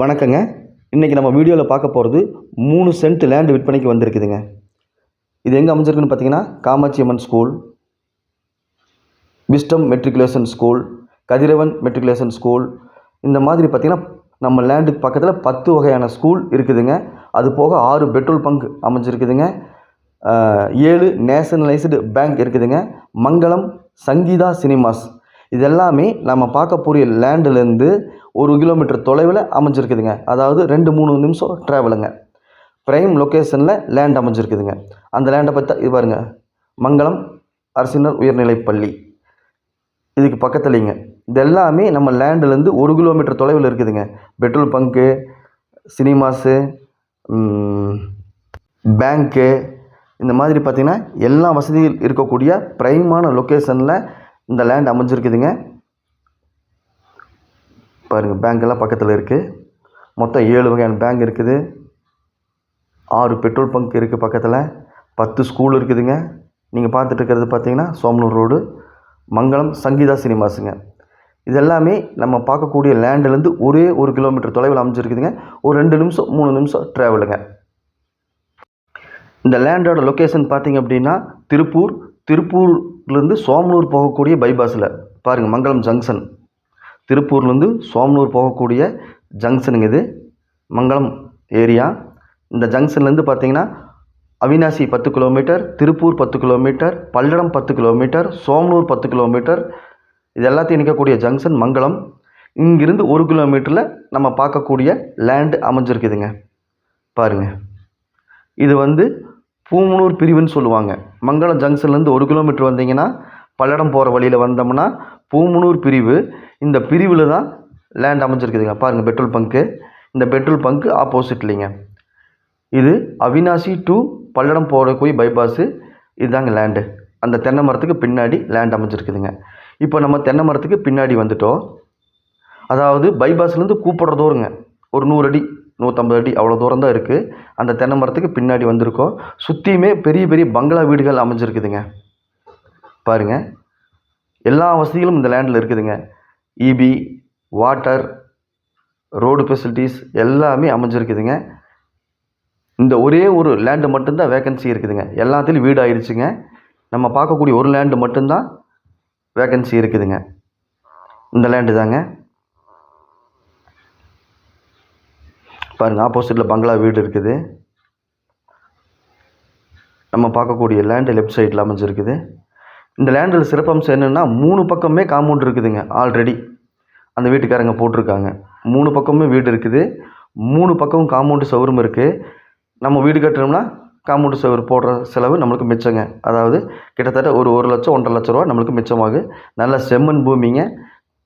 வணக்கங்க. இன்றைக்கி நம்ம வீடியோவில் பார்க்க போகிறது மூணு சென்ட் லேண்டு விற்பனைக்கு வந்திருக்குதுங்க. இது எங்கே அமைஞ்சிருக்குன்னு பார்த்தீங்கன்னா Kamatchi Amman school Wisdom matriculation school Kathiravan matriculation school இந்த மாதிரி பார்த்திங்கன்னா நம்ம லேண்டுக்கு பக்கத்தில் பத்து வகையான ஸ்கூல் இருக்குதுங்க. அது போக ஆறு பெட்ரோல் பங்க் அமைஞ்சிருக்குதுங்க. ஏழு நேஷனலைஸ்டு பேங்க் இருக்குதுங்க. மங்களம் சங்கீதா சினிமாஸ் இது எல்லாமே நம்ம பார்க்க போகிற லேண்டுலேருந்து ஒரு கிலோமீட்டர் தொலைவில் அமைஞ்சிருக்குதுங்க. அதாவது ரெண்டு மூணு நிமிஷம் ட்ராவலுங்க ப்ரைம் லொக்கேஷனில் லேண்ட் அமைஞ்சிருக்குதுங்க. அந்த லேண்டை பற்றி இது பாருங்கள் மங்களம் அரசினர் உயர்நிலைப் பள்ளி. இதுக்கு பக்கத்துலேங்க. இது எல்லாமே நம்ம லேண்டுலேருந்து ஒரு கிலோமீட்டர் தொலைவில் இருக்குதுங்க. பெட்ரோல் பங்க்கு சினிமாஸு பேங்க்கு இந்த மாதிரி பார்த்திங்கன்னா எல்லா வசதிகள் இருக்கக்கூடிய ப்ரைமான லொக்கேஷனில் இந்த லேண்ட் அமைஞ்சிருக்குதுங்க. பாருங்கள் பேங்க்கெல்லாம் பக்கத்தில் இருக்குது மொத்தம் ஏழு வகையான பேங்க் இருக்குது. ஆறு பெட்ரோல் பங்க் இருக்குது பக்கத்தில். பத்து ஸ்கூல் இருக்குதுங்க. நீங்கள் பார்த்துட்டு இருக்கிறது பார்த்தீங்கன்னா சோமனூர் ரோடு மங்களம் சங்கீதா சினிமாஸுங்க. இது எல்லாமே நம்ம பார்க்கக்கூடிய லேண்டுலேருந்து ஒரே ஒரு கிலோமீட்டர் தொலைவில் அமைஞ்சிருக்குதுங்க. ஒரு ரெண்டு நிமிஷம் மூணு நிமிஷம் ட்ராவலுங்க இந்த லேண்டோட லொக்கேஷன் பார்த்திங்க அப்படின்னா திருப்பூர் திருப்பூர் திருப்பூர்லேருந்து சோமனூர் போகக்கூடிய பைபாஸில் பாருங்கள் மங்களம் ஜங்ஷன். திருப்பூர்லேருந்து சோமனூர் போகக்கூடிய ஜங்ஷனுங்க இது மங்களம் ஏரியா. இந்த ஜங்ஷன்லேருந்து பார்த்தீங்கன்னா அவினாசி பத்து கிலோமீட்டர் திருப்பூர் பத்து கிலோமீட்டர் பல்லடம் பத்து கிலோமீட்டர் சோமனூர் பத்து கிலோமீட்டர் இது எல்லாத்தையும் நிற்கக்கூடிய ஜங்ஷன் மங்களம் இங்கிருந்து ஒரு கிலோமீட்டரில் நம்ம பார்க்கக்கூடிய லேண்டு அமைஞ்சிருக்குதுங்க. பாருங்கள் இது வந்து பூமனூர் பிரிவுன்னு சொல்லுவாங்க. மங்களம் ஜங்ஷன்லேருந்து ஒரு கிலோமீட்டர் வந்தீங்கன்னா பல்லடம் போகிற வழியில் வந்தோம்னா பூமனூர் பிரிவு இந்த பிரிவில் தான் லேண்ட் அமைஞ்சிருக்குதுங்க. பாருங்கள் பெட்ரோல் பங்க்கு இந்த பெட்ரோல் பங்க்கு ஆப்போசிட்லிங்க இது அவினாசி டு பல்லடம் போகக்கூடிய பைபாஸு இதுதாங்க லேண்டு அந்த தென்னை மரத்துக்கு பின்னாடி லேண்ட் அமைஞ்சிருக்குதுங்க. இப்போ நம்ம தென்னை மரத்துக்கு பின்னாடி வந்துட்டோம். அதாவது பைபாஸ்லேருந்து கூப்பிட்றதோருங்க. ஒரு நூறு அடி. நூற்றம்பது அடி அவ்வளோ தூரம் தான் இருக்குது அந்த தென்னை மரத்துக்கு பின்னாடி வந்திருக்கோம் சுற்றியுமே பெரிய பெரிய பங்களா வீடுகள் அமைஞ்சிருக்குதுங்க. பாருங்கள் எல்லா வசதிகளும் இந்த லேண்டில் இருக்குதுங்க. இபி வாட்டர் ரோடு ஃபெசிலிட்டிஸ் எல்லாமே அமைஞ்சிருக்குதுங்க. இந்த ஒரே ஒரு லேண்டு மட்டும்தான் வேக்கன்சி இருக்குதுங்க. எல்லாத்துலேயும் வீடு ஆயிடுச்சுங்க நம்ம பார்க்கக்கூடிய ஒரு லேண்டு மட்டும்தான் வேக்கன்சி இருக்குதுங்க. இந்த லேண்டு தாங்க. பாருங்கள் ஆப்போசிட்டில் பங்களா வீடு இருக்குது. நம்ம பார்க்கக்கூடிய லேண்டு லெஃப்ட் சைடில் அமைஞ்சிருக்குது. இந்த லேண்டில் சிறப்பம்சம் என்னென்னா மூணு பக்கமே காம்பவுண்ட் இருக்குதுங்க ஆல்ரெடி அந்த வீட்டுக்காரங்க போட்டிருக்காங்க. மூணு பக்கமுமே வீடு இருக்குது. மூணு பக்கமும் காம்பவுண்டு சவரும் இருக்குது நம்ம வீடு கட்டணும்னா காம்பவுண்டு சவர் போடுற செலவு நம்மளுக்கு மிச்சங்க. அதாவது கிட்டத்தட்ட ஒரு ஒரு லட்சம் ஒன்றரை லட்ச ரூபா நம்மளுக்கு மிச்சமாகும் நல்ல செம்மண் பூமிங்க.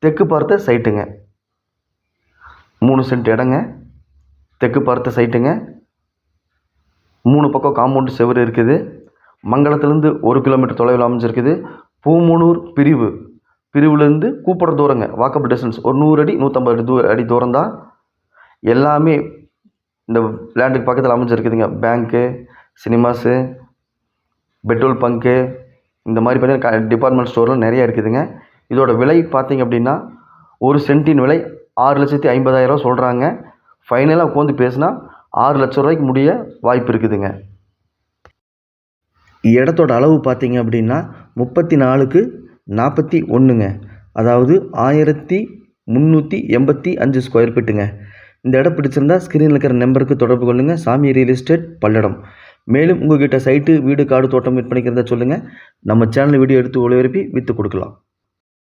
தெற்கு பார்த்த சைட்டுங்க மூணு சென்ட் இடங்க. தெற்கு பார்த்த சைட்டுங்க மூணு பக்கம் காம்பவுண்டு செவுரு இருக்குது. மங்களத்துலேருந்து ஒரு கிலோமீட்டர் தொலைவில் அமைஞ்சிருக்குது. பூமுனூர் பிரிவு. பிரிவுலேருந்து கூப்பிட்ற தூரங்க. வாக்கபிள் டிஸ்டன்ஸ் ஒரு நூறு அடி நூற்றம்பது அடி தூ அடி தூரம் தான் எல்லாமே இந்த லேண்டுக்கு பக்கத்தில் அமைஞ்சிருக்குதுங்க. பேங்க்கு சினிமாஸு பெட்ரோல் பங்க்கு இந்த மாதிரி பார்த்தீங்கன்னா டிபார்ட்மெண்ட் ஸ்டோர்லாம் நிறைய இருக்குதுங்க. இதோட விலை பார்த்திங்க அப்படின்னா ஒரு சென்ட்டின் விலை ஆறு லட்சத்தி ஐம்பதாயிரம் சொல்கிறாங்க ஃபைனலாக உட்காந்து பேசினா ஆறு லட்ச ரூபாய்க்கு முடிய வாய்ப்பு இருக்குதுங்க. இடத்தோட அளவு பார்த்தீங்க அப்படின்னா முப்பத்தி நாலுக்கு நாற்பத்தி ஒன்றுங்க. அதாவது ஆயிரத்தி முந்நூற்றி எண்பத்தி அஞ்சு ஸ்கொயர் ஃபீட்டுங்க இந்த இடம் பிடிச்சிருந்தா ஸ்க்ரீனில் இருக்கிற நம்பருக்கு தொடர்பு கொள்ளுங்கள் சாமி ரியல் எஸ்டேட் பல்லடம். மேலும் உங்ககிட்ட சைட்டு வீடு காடு தோட்டம் விற்பனைக்கு இருந்தால் சொல்லுங்கள் நம்ம சேனல் வீடியோ எடுத்து ஒளிபரப்பி விற்று கொடுக்கலாம்.